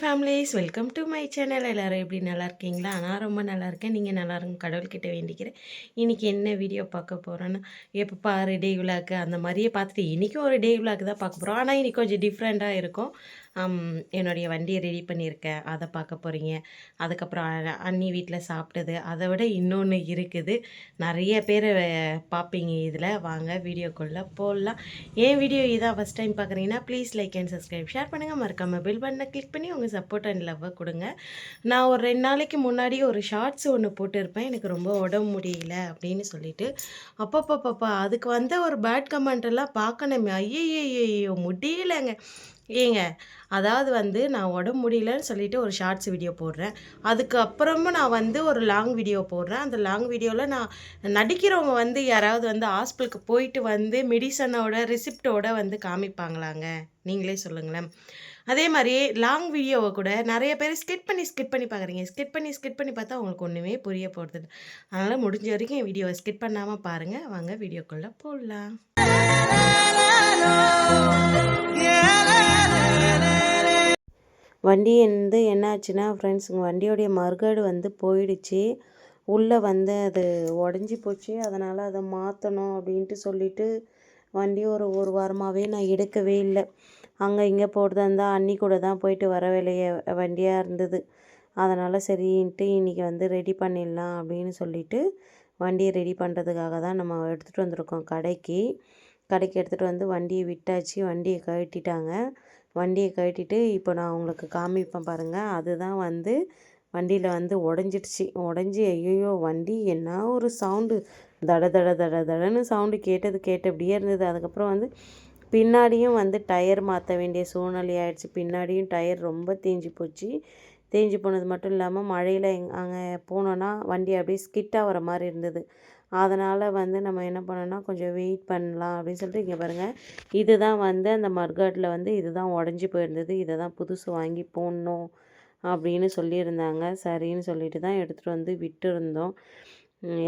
Families welcome to my channel எல்லோரும் எப்படி நல்லா இருக்கீங்களா? நான் ரொம்ப நல்லா இருக்கேன். நீங்கள் நல்லா இருங்க. கடவுள்கிட்ட வேண்டிக்கிறேன். இன்றைக்கி என்ன வீடியோ பார்க்க போகிறோன்னா எப்போ பாரு டே விழாக்கு அந்த மாதிரியே பார்த்துட்டு இன்றைக்கும் ஒரு டே விழாக்கு தான் பார்க்க போகிறோம் ஆனால் இன்றைக்கி கொஞ்சம் டிஃப்ரெண்ட்டாக இருக்கும். என்னுடைய வண்டியை ரெடி பண்ணியிருக்கேன் அதை பார்க்க போகிறீங்க அதுக்கப்புறம் அண்ணி வீட்டில் சாப்பிட்டது அதை விட இன்னொன்று இருக்குது. நிறைய பேர் பார்ப்பீங்க இதில். வாங்க வீடியோக்குள்ளே போடலாம் ஏன் வீடியோ இதான் ஃபஸ்ட் டைம் பார்க்குறீங்கன்னா please like and subscribe share பண்ணுங்கள் மறக்காமல் பில் பட்டனை கிளிக் பண்ணி உங்கள் சப்போர்ட் அண்ட் லவ்வை கொடுங்க. நான் ஒரு ரெண்டு நாளைக்கு முன்னாடி ஒரு ஷார்ட்ஸ் ஒன்று போட்டிருப்பேன். எனக்கு ரொம்ப உடம்பு முடியல அப்படின்னு சொல்லிட்டு அப்பப்பப்பப்பா அதுக்கு வந்த ஒரு பேட் கமெண்ட் எல்லாம் பார்க்கணுமே. ஐயோ முடியலைங்க. ஏங்க அதாவது வந்து நான் உடம்பு முடியலன்னு சொல்லிட்டு ஒரு ஷார்ட்ஸ் வீடியோ போடுறேன். அதுக்கப்புறமும் நான் வந்து ஒரு லாங் வீடியோ போடுறேன். அந்த லாங் வீடியோவில் நான் நடிக்கிறவங்க வந்து யாராவது வந்து ஹாஸ்பிட்டலுக்கு போயிட்டு வந்து மெடிசனோட ரிசிப்டோட வந்து காமிப்பாங்களாங்க? நீங்களே சொல்லுங்களேன். அதே மாதிரி லாங் வீடியோவை கூட நிறைய பேர் ஸ்கிட் பண்ணி ஸ்கிட் பண்ணி பார்க்குறீங்க ஸ்கிட் பண்ணி ஸ்கிட் பண்ணி பார்த்தா உங்களுக்கு ஒன்றுமே புரிய போகிறது அதனால் முடிஞ்ச வரைக்கும் வீடியோவை ஸ்கிட் பண்ணாமல் பாருங்கள் வாங்க வீடியோக்குள்ளே போடலாம் வண்டி வந்து என்னாச்சுன்னா ஃப்ரெண்ட்ஸ் ஃப்ரெண்ட்ஸுங்க வண்டியோடைய மறுகாடு வந்து போயிடுச்சு. உள்ளே வந்து அது உடஞ்சி போச்சு. அதனால் அதை மாற்றணும் அப்படின்ட்டு சொல்லிட்டு வண்டி ஒரு ஒரு வாரமாகவே நான் எடுக்கவே இல்லை. அங்கே இங்கே போகிறதா இருந்தால் அன்னி கூட தான் போயிட்டு வர வேலைய வண்டியாக இருந்தது. அதனால் சரின்ட்டு இன்றைக்கி வந்து ரெடி பண்ணிடலாம் அப்படின்னு சொல்லிட்டு வண்டியை ரெடி பண்ணுறதுக்காக தான் நம்ம எடுத்துகிட்டு வந்திருக்கோம் கடைக்கு. கடைக்கு எடுத்துகிட்டு வந்து வண்டியை விட்டாச்சு. வண்டியை கழட்டிட்டாங்க. வண்டியை கட்டிட்டு இப்போ நான் உங்களுக்கு காமிப்பேன் பாருங்கள் அதுதான் வந்து வண்டியில் வந்து உடஞ்சிடுச்சு. உடஞ்சி ஐயோ வண்டி என்ன ஒரு சவுண்டு? தட தட தட தடன்னு சவுண்டு கேட்டது கேட்டபடியே இருந்தது. அதுக்கப்புறம் வந்து பின்னாடியும் வந்து டயர் மாற்ற வேண்டிய சூழ்நிலை ஆயிடுச்சு. பின்னாடியும் டயர் ரொம்ப தேஞ்சு போச்சு. தேஞ்சு போனது மட்டும் இல்லாமல் மழையில் எங் அங்கே போனோன்னா வண்டி அப்படியே ஸ்கிட்டாக வர மாதிரி இருந்தது. அதனால் வந்து நம்ம என்ன பண்ணோன்னா கொஞ்சம் வெயிட் பண்ணலாம் அப்படின்னு சொல்லிட்டு இங்கே பாருங்கள் இதுதான் வந்து அந்த மர்காட்டில் வந்து இதுதான் உடஞ்சி போயிருந்தது. இதை தான் புதுசு வாங்கி போடணும் அப்படின்னு சொல்லியிருந்தாங்க. சரின்னு சொல்லிட்டு தான் எடுத்துகிட்டு வந்து விட்டுருந்தோம்.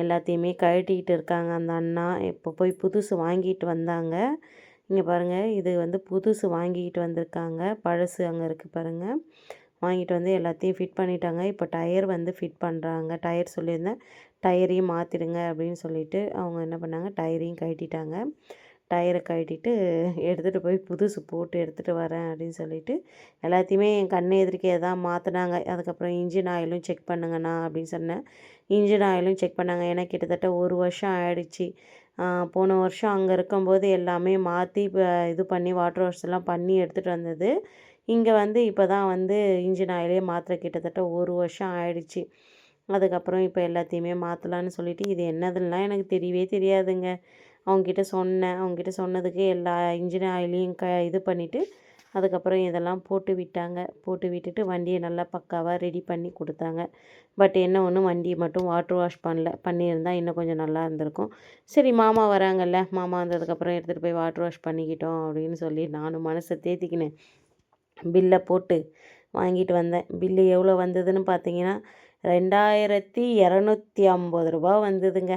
எல்லாத்தையுமே கழட்டிக்கிட்டு இருக்காங்க அந்த அண்ணா. இப்போ போய் புதுசு வாங்கிட்டு வந்தாங்க. இங்கே பாருங்கள் இது வந்து புதுசு வாங்கிக்கிட்டு வந்திருக்காங்க. பழசு அங்கே இருக்குது பாருங்கள் வாங்கிட்டு வந்து எல்லாத்தையும் ஃபிட் பண்ணிட்டாங்க. இப்போ டயர் வந்து ஃபிட் பண்ணுறாங்க டயர் சொல்லியிருந்தேன். டயரையும் மாற்றிடுங்க அப்படின்னு சொல்லிட்டு அவங்க என்ன பண்ணாங்க? டயரையும் கழட்டிட்டாங்க. டயரை கழட்டிட்டு எடுத்துகிட்டு போய் புதுசு போட்டு எடுத்துகிட்டு வரேன் அப்படின்னு சொல்லிட்டு எல்லாத்தையுமே என் கண்ணு எதிர்க்கே தான் மாற்றினாங்க அதுக்கப்புறம் இன்ஜின் ஆயிலும் செக் பண்ணுங்கண்ணா அப்படின்னு சொன்னேன். இன்ஜின் ஆயிலும் செக் பண்ணாங்க. ஏன்னா கிட்டத்தட்ட ஒரு வருஷம் ஆயிடுச்சு. போன வருஷம் அங்கே இருக்கும்போது எல்லாமே மாற்றி இது பண்ணி வாட்டர் வாஷ் எல்லாம் பண்ணி எடுத்துகிட்டு வந்தது. இங்கே வந்து இப்போ தான் வந்து இன்ஜின் ஆயிலே மாற்ற கிட்டத்தட்ட ஒரு வருஷம் ஆயிடுச்சு. அதுக்கப்புறம் இப்போ எல்லாத்தையுமே மாற்றலான்னு சொல்லிவிட்டு இது என்னதுன்னா எனக்கு தெரியவே தெரியாதுங்க. அவங்கக்கிட்ட சொன்னேன். அவங்கக்கிட்ட சொன்னதுக்கு எல்லா இன்ஜின் ஆயிலையும் க இது பண்ணிவிட்டு அதுக்கப்புறம் இதெல்லாம் போட்டு விட்டாங்க. போட்டு விட்டுட்டு வண்டியை நல்லா பக்காவாக ரெடி பண்ணி கொடுத்தாங்க. பட் என்ன ஒன்று வண்டியை மட்டும் வாட்டர் வாஷ் பண்ணல. பண்ணியிருந்தால் இன்னும் கொஞ்சம் நல்லா இருந்திருக்கும். சரி மாமா வராங்கல்ல. மாமா வந்ததுக்கப்புறம் எடுத்துகிட்டு போய் வாட்டர் வாஷ் பண்ணிக்கிட்டோம் அப்படின்னு சொல்லி நானும் மனசை தேத்திக்கினேன். பில்லை போட்டு வாங்கிட்டு வந்தேன். பில்லு எவ்வளோ வந்ததுன்னு பார்த்தீங்கன்னா ரெண்டாயிரத்தி இரநூத்தி ஐம்பது ரூபா வந்ததுங்க.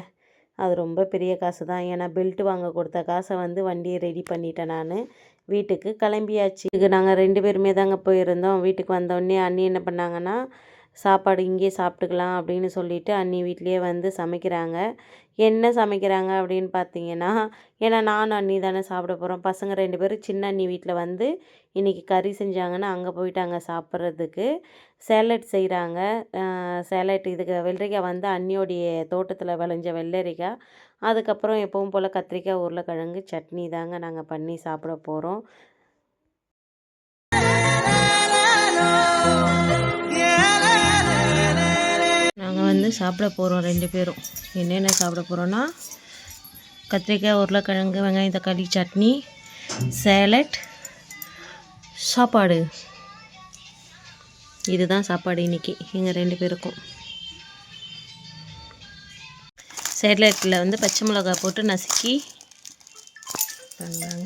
அது ரொம்ப பெரிய காசு தான் ஏன்னா பெல்ட் வாங்க கொடுத்த காசை வந்து வண்டியை ரெடி பண்ணிட்டேன் நான். வீட்டுக்கு கிளம்பியாச்சு. இதுக்கு நாங்கள் ரெண்டு பேருமே தாங்க போயிருந்தோம். வீட்டுக்கு வந்தோடனே அண்ணி என்ன பண்ணாங்கன்னா சாப்பாடு இங்கேயே சாப்பிட்டுக்கலாம் அப்படின்னு சொல்லிட்டு அண்ணி வீட்லேயே வந்து சமைக்கிறாங்க. என்ன சமைக்கிறாங்க அப்படின்னு பார்த்தீங்கன்னா ஏன்னா நானும் அண்ணி தானே சாப்பிட போகிறோம் பசங்க ரெண்டு பேரும் சின்ன அண்ணி வீட்டில் வந்து இன்றைக்கி கறி செஞ்சாங்கன்னா அங்கே போயிட்டாங்க சாப்பிட்றதுக்கு சேலட் செய்கிறாங்க சேலட் இதுக்கு வெள்ளரிக்காய் வந்து அண்ணியோடைய தோட்டத்தில் விளைஞ்ச வெள்ளரிக்காய். அதுக்கப்புறம் எப்பவும் போல் கத்திரிக்காய் உருளைக்கிழங்கு சட்னி தாங்க நாங்கள் பண்ணி சாப்பிட போகிறோம் வந்து சாப்பிட போகிறோம் ரெண்டு பேரும். என்னென்ன சாப்பிட போகிறோன்னா கத்திரிக்காய் உருளைக்கிழங்கு வெங்காயம் தக்காளி சட்னி சேலட் சாப்பாடு. இதுதான் சாப்பாடு இன்றைக்கி எங்கள் ரெண்டு பேருக்கும். சேலட்டில் வந்து பச்சை மிளகாய் போட்டு நசுக்கி பண்ணாங்க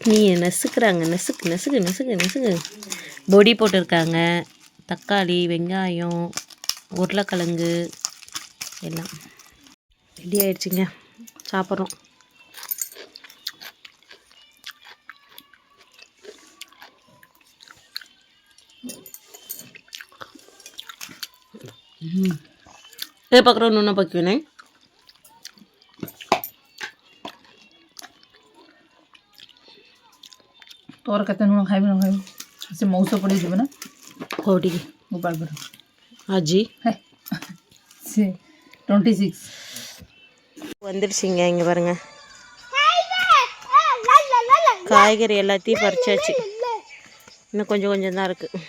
சட்னியை நசுக்குறாங்க நசுக்கு நசுக்கு நசுக்கு நசுக்கு பொடி போட்டிருக்காங்க தக்காளி வெங்காயம் உருளைக்கிழங்கு எல்லாம் ரெடி ஆயிடுச்சுங்க சாப்பிட்றோம் ఏ పక్కన నూనె పక్కినాయి ତୋର କେତେ ଲୁଣ ଖାଇବୁ ନ ଖାଇବୁ ସେ ମଉସ ପଡ଼ିଯିବ ନା କୋଉଠିକି ଗୋପାଳପୁର ଆଜି ହେ ସେ டுவெண்ட்டி சிக்ஸ் வந்துடுச்சிங்க இங்கே பாருங்க காய்கறி எல்லாத்தையும் பறிச்சாச்சு இன்னும் கொஞ்சம் கொஞ்சம் தான் இருக்குது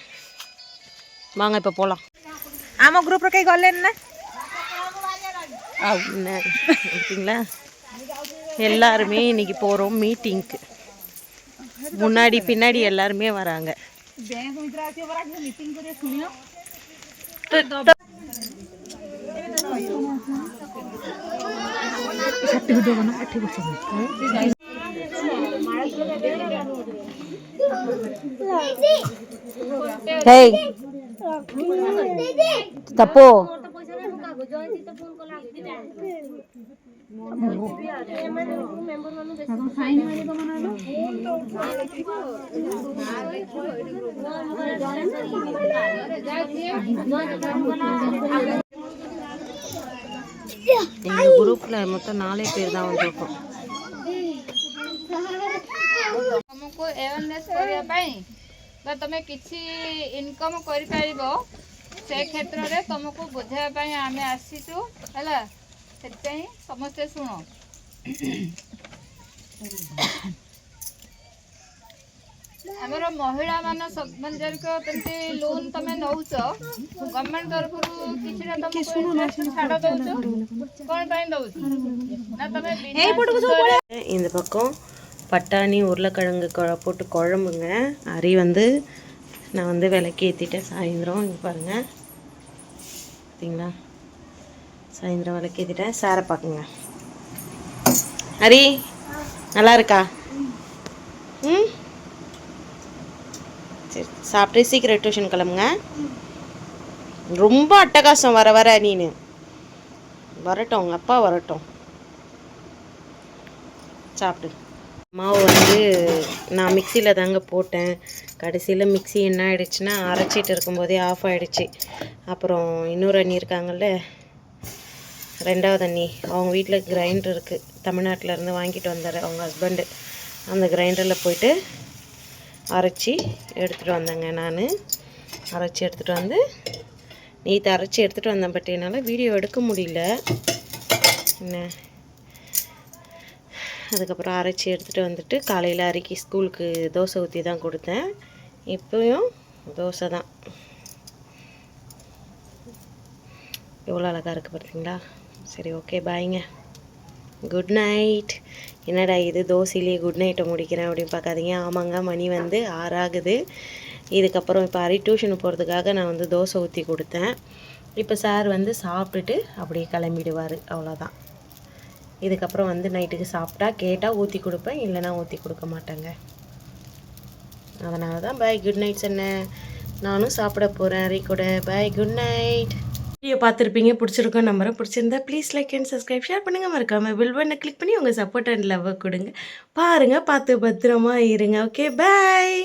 வாங்க இப்போ போகலாம் ଆମ ଗ୍ରୁପ୍ରେ କେହି ଗଲେନି ନା என்ன இருக்கீங்களா எல்லாருமே இன்னைக்கு போகிறோம் மீட்டிங்க்கு முன்னாடி பின்னாடி எல்லாருமே வராங்க. தப்போ. எங்கள் குரூப்பில் மொத்தம் நாலே பேர் தான் வந்திருக்கோம் ତମକୁ awareness କରିବା ପାଇଁ ବା ତମେ କିଛି ଇନକମ୍ କରିପାରିବ ସେ କ୍ଷେତ୍ରରେ ତମକୁ ବୁଝାଇବା ପାଇଁ ଆମେ ଆସିଛୁ ହେଲା ସେଥିପାଇଁ ସମସ୍ତେ ଶୁଣ ଆମର ମହିଳା ମାନ ସମାଜରିକ ଯେମିତି ଲୋନ୍ ତମେ ନଉଛ ଗଭର୍ଣ୍ଣମେଣ୍ଟ ତରଫରୁ କିଛିଟା ତମକୁ interest ଛାଡ଼ ଦଉଛ କଣ ପାଇଁ ଦଉଛ ନା ତମେ ବିନା இந்த பக்கம் பட்டாணி உருளைக்கிழங்கு குழ போட்டு குழம்புங்க அரி வந்து நான் வந்து விளக்கி ஏற்றிட்டேன் சாயந்தரம் இங்கே பாருங்கள் பார்த்தீங்களா சாயந்தரம் விளக்கி சாரை பார்க்குங்க. ஹரி நல்லா இருக்கா? ம்? சரி சாப்பிட்டு சீக்கிரம் டியூஷன் கிளம்புங்க. ரொம்ப அட்டகாசம் வர வர நீனு. வரட்டும் உங்கள் அப்பா வரட்டும். சாப்பிடு. மாவு வந்து நான் மிக்சியில் தாங்க போட்டேன். கடைசியில் மிக்ஸி என்ன ஆகிடுச்சுன்னா அரைச்சிட்டு இருக்கும்போதே ஆஃப் ஆகிடுச்சி அப்புறம் இன்னொரு அண்ணி இருக்காங்கல்ல ரெண்டாவது அண்ணி. அவங்க வீட்டில் கிரைண்டர் இருக்குது தமிழ்நாட்டிலேருந்து வாங்கிட்டு வந்தார் அவங்க ஹஸ்பண்டு அந்த கிரைண்டரில் போயிட்டு அரைச்சி எடுத்துகிட்டு வந்தேங்க நான். அரைச்சி எடுத்துகிட்டு வந்து நேற்று அரைச்சி எடுத்துகிட்டு வந்தேன் பட் என்னால் வீடியோ எடுக்க முடியல. என்ன? அதுக்கப்புறம் அரைச்சி எடுத்துகிட்டு வந்துட்டு காலையில் அரைக்கி ஸ்கூலுக்கு தோசை ஊற்றி தான் கொடுத்தேன். இப்போயும் தோசை தான். எவ்வளோ அழகாக இருக்குது பார்த்தீங்களா சரி ஓகே பாய்ங்க குட் நைட் என்னடா இது தோசையிலேயே குட் நைட்டை முடிக்கிறேன் அப்படின்னு பார்க்காதீங்க. ஆமாங்க மணி வந்து ஆறாகுது. இதுக்கப்புறம் இப்போ அரி டியூஷன் போகிறதுக்காக நான் வந்து தோசை ஊற்றி கொடுத்தேன். இப்போ சார் வந்து சாப்பிட்டுட்டு அப்படியே கிளம்பிடுவார். அவ்வளோதான் இதுக்கப்புறம் வந்து நைட்டுக்கு சாப்பிட்டா கேட்டால் ஊற்றி கொடுப்பேன் இல்லைன்னா ஊற்றி கொடுக்க மாட்டேங்க. அதனால தான் பாய் குட் நைட் சொன்னேன். நானும் சாப்பிட போகிறேன் ஹரி கூட. பாய் குட் நைட் வீடியோ பார்த்துருப்பீங்க பிடிச்சிருக்கோம் நம்பரை பிடிச்சிருந்தா please like and subscribe share பண்ணுங்கள் மறக்காமல் பில் கிளிக் பண்ணி உங்கள் சப்போர்ட் அண்ட் லவ்வை கொடுங்க. பாருங்கள் பார்த்து பத்திரமா இருங்க. Okay bye